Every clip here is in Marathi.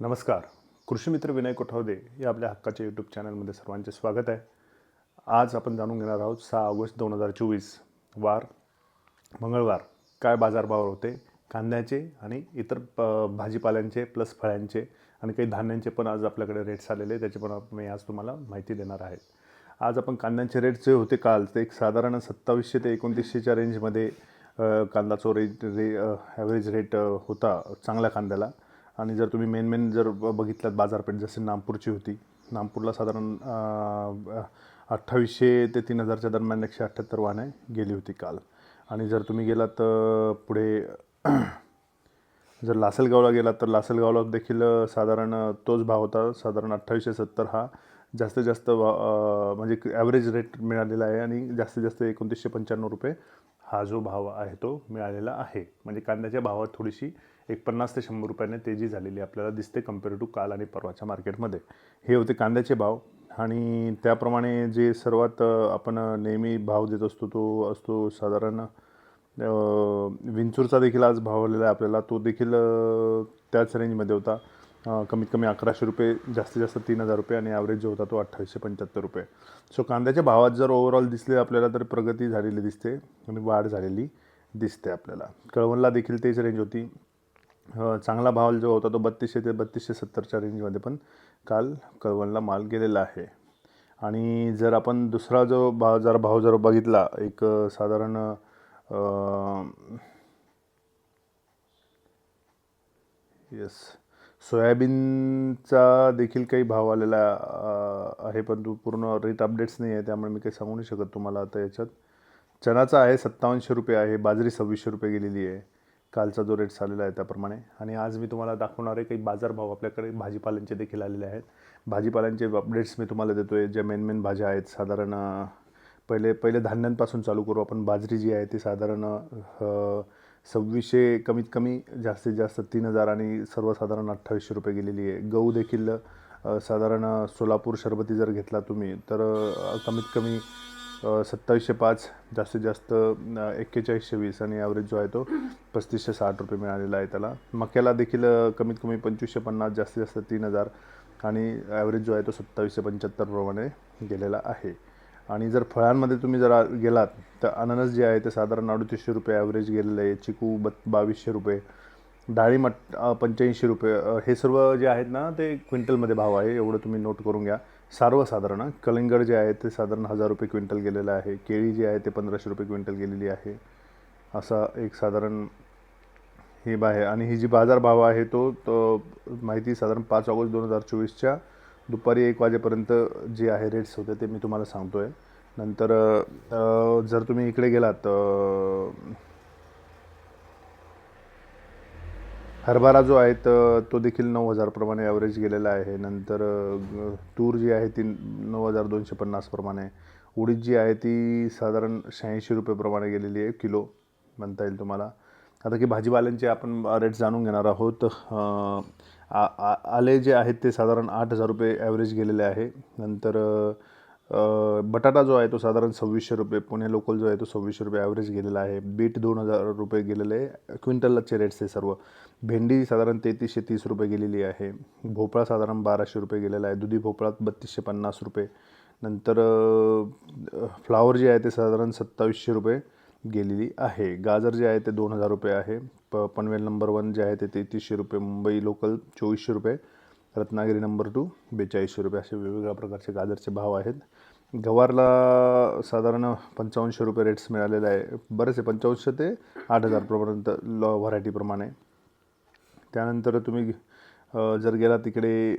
नमस्कार. कृषीमित्र विनय कोठावदे या आपल्या हक्काच्या यूट्यूब चॅनलमध्ये सर्वांचे स्वागत आहे. आज आपण जाणून घेणार आहोत सहा ऑगस्ट दोन हजार चोवीस वार मंगळवार. काय बाजारभाव होते? कांद्याचे आणि इतर प भाजीपाल्यांचे प्लस फळ्यांचे आणि काही धान्यांचे पण आज आपल्याकडे रेट्स आलेले त्याचे पण मी आज तुम्हाला माहिती देणार आहे. आज आपण कांद्यांचे रेट जे होते काल ते एक साधारण सत्तावीसशे ते एकोणतीसशेच्या रेंजमध्ये कांदाचो रेट रे ॲव्हरेज रेट होता चांगल्या कांद्याला. आणि जर तुम्ही मेन मेन जर ब- बघितलात बाजारपेठ जसे नागपूरची होती. नागपूरला साधारण अठ्ठावीसशे ते तीन हजारच्या दरम्यान एकशे अठ्ठ्याहत्तर वाहने गेली होती काल. आणि जर तुम्ही गेलात पुढे जर लासलगावला गेलात तर लासलगावला देखील साधारण तोच भाव होता. साधारण अठ्ठावीसशे सत्तर हा जास्तीत जास्त वा- म्हणजे ॲव्हरेज रेट मिळालेला आहे आणि जास्तीत जास्त एकोणतीसशे पंच्याण्णव रुपये हा जो भाव आहे तो मिळालेला आहे. म्हणजे कांद्याच्या भावात थोडीशी एक पन्नास ते शंभर रुपयाने तेजी झालेली आपल्याला दिसते कंपेअर टू काल आणि परवाच्या मार्केटमध्ये हे होते कांद्याचे भाव आणि त्याप्रमाणे जे सर्वात आपण नेहमी भाव देत असतो तो असतो साधारण विंचूरचा देखील आज भाव आलेला आहे आपल्याला. तो देखील त्याच रेंजमध्ये होता. कमीत कमी अकराशे रुपये जास्तीत जास्त तीन हजार रुपये आणि ॲव्हरेज जो होता तो अठ्ठावीसशे पंच्याहत्तर रुपये. सो कांद्याच्या भावात जर ओव्हरऑल दिसले आपल्याला तर प्रगती झालेली दिसते आणि वाढ झालेली दिसते आपल्याला. कळवणला देखील तेच रेंज होती. चांगला भाव जो होता तो बत्तीसशे ते बत्तीसशे सत्तरच्या रेंजमध्ये पण काल कळवणला माल गेलेला आहे. आणि जर आपण दुसरा जो भाव जर भाव जर बघितला एक साधारण येस सोयाबीनचा देखील काही भाव आलेला आहे पण पूर्ण रेट अपडेट्स नाही आहे त्यामुळे मी काही सांगू नाही शकत तुम्हाला आता याच्यात. चणाचा आहे सत्तावनशे रुपये आहे बाजरी सव्वीसशे रुपये गेलेली आहे. कालचा जो रेट आलेला आहे त्याप्रमाणे. आणि आज मी तुम्हाला दाखवणार आहे काही बाजारभाव आपल्याकडे भाजीपाल्यांचे देखील आलेले आहेत. भाजीपाल्यांचे अपडेट्स मी तुम्हाला देतो आहे ज्या मेन मेन भाज्या आहेत साधारण पहिले पहिले धान्यांपासून चालू करू आपण. बाजरी जी आहे ती साधारण सव्वीसशे कमीत कमी जास्तीत जास्त तीन हजार आणि सर्वसाधारण अठ्ठावीसशे रुपये गेलेली आहे. गहू देखील साधारण सोलापूर शरबती जर घेतला तुम्ही तर कमीत कमी सत्तावीसशे पाच जास्तीत जास्त एक्केचाळीसशे वीस आणि ॲव्हरेज जो आहे तो पस्तीसशे साठ रुपये मिळालेला आहे त्याला. मक्याला देखील कमीत कमी पंचवीसशे पन्नास जास्तीत जास्त तीन हजार आणि ॲव्हरेज जो आहे तो सत्तावीसशे पंच्याहत्तर प्रमाणे गेलेला आहे. आणि जर फळांमध्ये तुम्ही जर गेलात तर अननस जे आहे ते साधारण अडतीसशे रुपये ॲव्हरेज गेलेलं आहे. चिकू बत् बावीसशे रुपये. डाळिंब पंच्याऐंशी रुपये. हे सर्व जे आहेत ना ते क्विंटलमध्ये भाव आहे. एवढं तुम्ही नोट करून घ्या. सर्वसाधारण कलिंगड जे आहे ते साधारण हजार रुपये क्विंटल गेलेलं आहे. केळी जी आहे ते पंधराशे रुपये क्विंटल गेलेली आहे. असा एक साधारण हेब आहे. आणि ही जी बाजारभाव आहे तो तो माहिती साधारण पाच ऑगस्ट दोन हजार चोवीसच्या दुपारी एक वाजेपर्यंत जे आहे रेट्स होते ते मी तुम्हाला सांगतो आहे नंतर जर तुम्ही इकडे गेलात हरभरा जो आहे तर तो देखील नऊ हजारप्रमाणे ॲव्हरेज गेलेला आहे. नंतर तूर जी आहे ती नऊ हजार दोनशे पन्नासप्रमाणे उडीद जी आहे ती साधारण शहाऐंशी रुपयेप्रमाणे गेलेली आहे किलो म्हणता येईल तुम्हाला. आता की भाजीपाल्यांचे आपण रेट जाणून घेणार आहोत. आ आले जे आहेत ते साधारण आठ हजार रुपये ॲव्हरेज गेलेले आहे. नंतर बटाटा जो आहे तो साधारण सव्वीसशे रुपये पुणे लोकल जो आहे तो सव्वीसशे रुपये ॲव्हरेज गेलेला आहे. बीट दोन हजार रुपये गेलेले आहे. क्विंटलचे रेट्स आहे सर्व. भेंडी साधारण तेहतीसशे तीस रुपये गेलेली आहे. भोपळा साधारण बाराशे रुपये गेलेला आहे. दुधी भोपळा बत्तीसशे पन्नास रुपये. नंतर फ्लावर जे आहे ते साधारण सत्तावीसशे रुपये गेलेली आहे. गाजर जे आहे ते दोन हजार रुपये आहे. प पनवेल नंबर वन जे आहे ते तेहतीसशे रुपये. मुंबई लोकल चोवीसशे रुपये. रत्नागिरी नंबर टू बेचाळीसशे रुपये असे वेगवेगळ्या प्रकारचे गाजरचे भाव आहेत. गवारला साधारण पंचावन्नशे रुपये रेट्स मिळालेले आहे. बरेचसे पंचावन्नशे ते आठ हजारपर्यंत लॉ व्हरायटीप्रमाणे त्यानंतर तुम्ही जर गेला तिकडे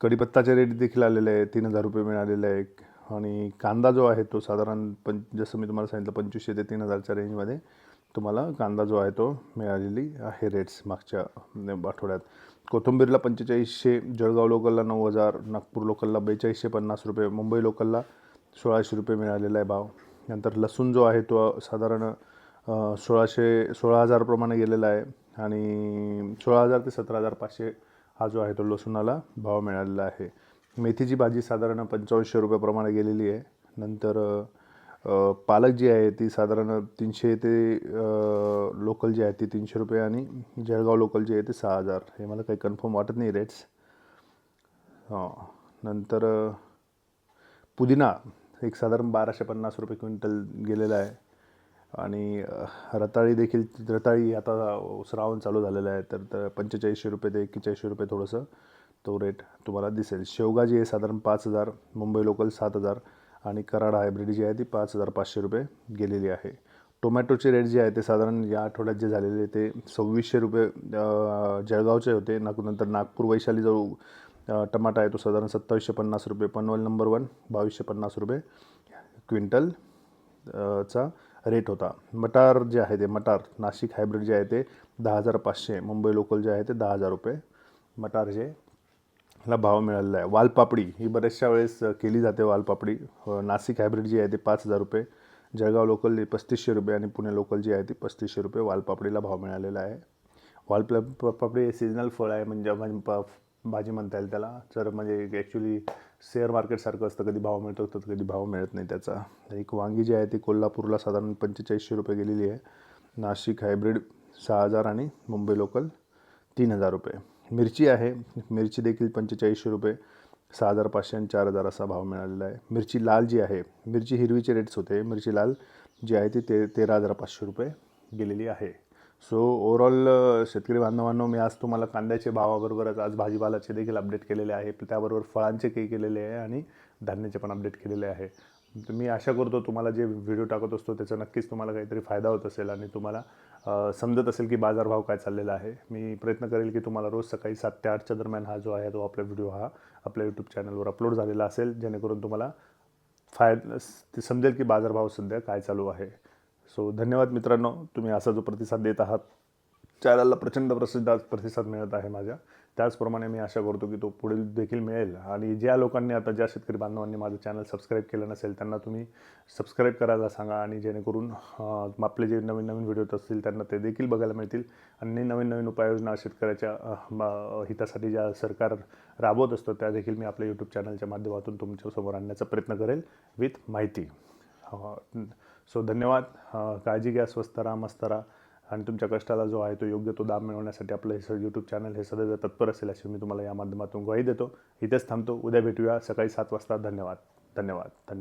कढीपत्ताचे रेट देखील आलेले आहे. तीन हजार रुपये मिळालेले आहे. आणि कांदा जो आहे तो साधारण पं जसं मी तुम्हाला सांगितलं पंचवीसशे ते तीन हजारच्या रेंजमध्ये तुम्हाला कांदा जो आहे तो मिळालेली आहे रेट्स मागच्या आठवड्यात. कोथिंबीरला पंचेचाळीसशे जळगाव लोकलला नऊ हजार नागपूर लोकलला बेचाळीसशे पन्नास रुपये मुंबई लोकलला सोळाशे रुपये मिळालेला आहे भाव. नंतर लसूण जो आहे तो साधारण सोळाशे सोळा हजारप्रमाणे गेलेला आहे आणि सोळा हजार ते सतरा हजार पाचशे हा जो आहे तो लसूणाला भाव मिळालेला आहे. मेथीची भाजी साधारण पंचावन्नशे रुपयाप्रमाणे गेलेली आहे. नंतर पालक जी आहे ती साधारण तीनशे ते लोकल जी आहे ती तीनशे रुपये आणि जळगाव लोकल जी आहे ते सहा हजार. हे मला काही कन्फर्म वाटत नाही रेट्स हां. नंतर पुदिना एक साधारण बाराशे पन्नास रुपये क्विंटल गेलेला आहे. आणि रताळी देखील रताळी आता श्रावण चालू झालेलं आहे तर तर पंचेचाळीसशे रुपये ते एक्केचाळीसशे रुपये थोडंसं तो रेट तुम्हाला दिसेल. शेवगा जी आहे साधारण पाच हजार मुंबई लोकल सात हजार. आणि कराड हायब्रिड जी आहे ती पाच हजार पाचशे रुपये गेलेली आहे. टोमॅटोचे रेट जे आहे ते साधारण या आठवड्यात जे झालेले ते सव्वीसशे रुपये जळगावचे होते. नागपूरनंतर नंतर नागपूर वैशाली जो टमाटा आहे तो साधारण सत्तावीसशे पन्नास रुपये. पनवल नंबर वन बावीसशे पन्नास रुपये. क्विंटल चा रेट होता. मटार जे आहे ते मटार नाशिक हायब्रिड जे आहे ते दहा हजार पाचशे. मुंबई लोकल जे आहे ते दहा हजार रुपये. मटार जे ला भाव मिळालेला आहे. वालपापडी ही बऱ्याचशा वेळेस केली जाते वालपापडी. नाशिक हायब्रिड जी आहे ती पाच हजार रुपये जळगाव लोकल पस्तीसशे रुपये आणि पुणे लोकल जी आहे ती पस्तीसशे रुपये वालपापडीला भाव मिळालेला आहे. वालपा पापडी हे सीजनल फळ आहे म्हणजे म्हणजे भाजी म्हणता येईल त्याला. तर म्हणजे ॲक्च्युली शेअर मार्केटसारखं असतं कधी भाव मिळतो तर कधी भाव मिळत नाही त्याचा. एक वांगी जी आहे ती कोल्हापूरला साधारण पंचेचाळीसशे रुपये गेलेली आहे. नाशिक हायब्रिड सहा हजार आणि मुंबई लोकल तीन हजार रुपये. मिरची आहे. मिरची देखील पंचेचाळीसशे रुपये. सहा हजार पाचशे आणि चार हजार असा भाव मिळालेला आहे. मिरची लाल जी आहे मिरची हिरवीचे रेट्स होते. मिरची लाल जी आहे ती ते तेरा हजार पाचशे रुपये गेलेली आहे. सो ओवरऑल शेतकरी बांधवांनो मी आज तुम्हाला कांद्याचे भावाबरोबरच आज भाजीपालाचे देखील अपडेट केलेले आहे. त्याबरोबर फळांचे काही केलेले आहे आणि धान्याचे पण अपडेट केलेले आहे. तर मी आशा करतो तुम्हाला जे व्हिडिओ टाकत असतो त्याचा नक्कीच तुम्हाला काहीतरी फायदा होत असेल आणि तुम्हाला समजत असेल की बाजारभाव काय चाललेला आहे. मी प्रयत्न करेल की तुम्हाला रोज सकाळी सात ते आठच्या दरम्यान हा जो आहे तो आपला व्हिडिओ हा आपल्या यूट्यूब चॅनलवर अपलोड झालेला असेल जेणेकरून तुम्हाला फाय ते समजेल की बाजारभाव सध्या काय चालू आहे. सो धन्यवाद मित्रांनो. तुम्ही असा जो प्रतिसाद देत आहात चॅनलला प्रचंड प्रसिद्ध प्रतिसाद मिळत आहे माझ्या. त्याचप्रमाणे मी आशा करतो की तो पुढील देखील मिळेल. आणि ज्या लोकांनी आता ज्या शेतकरी बांधवांनी माझं चॅनल सबस्क्राईब केलं नसेल त्यांना तुम्ही सबस्क्राईब करायला सांगा आणि जेणेकरून आपले जे नवीन नवीन व्हिडिओ असतील त्यांना ते देखील बघायला मिळतील. आणि नवीन नवीन उपाययोजना शेतकऱ्याच्या म- हितासाठी ज्या सरकार राबवत असतो त्या देखील मी आपल्या यूट्यूब चॅनलच्या माध्यमातून तुमच्यासमोर आणण्याचा प्रयत्न करेल विथ माहिती. सो धन्यवाद. काळजी घ्या स्वस्त राहा मस्त राहा. आणि तुमच्या कष्टाला जो आहे तो योग्य तो दाब मिळवण्यासाठी आपलं हे यूट्यूब चॅनल हे सदैव तत्पर असेल अशी मी तुम्हाला या माध्यमातून ग्वाही देतो. इथेच थांबतो. उद्या भेटूया. सकाळी सात वाजता. धन्यवाद. धन्यवाद. धन्यवाद.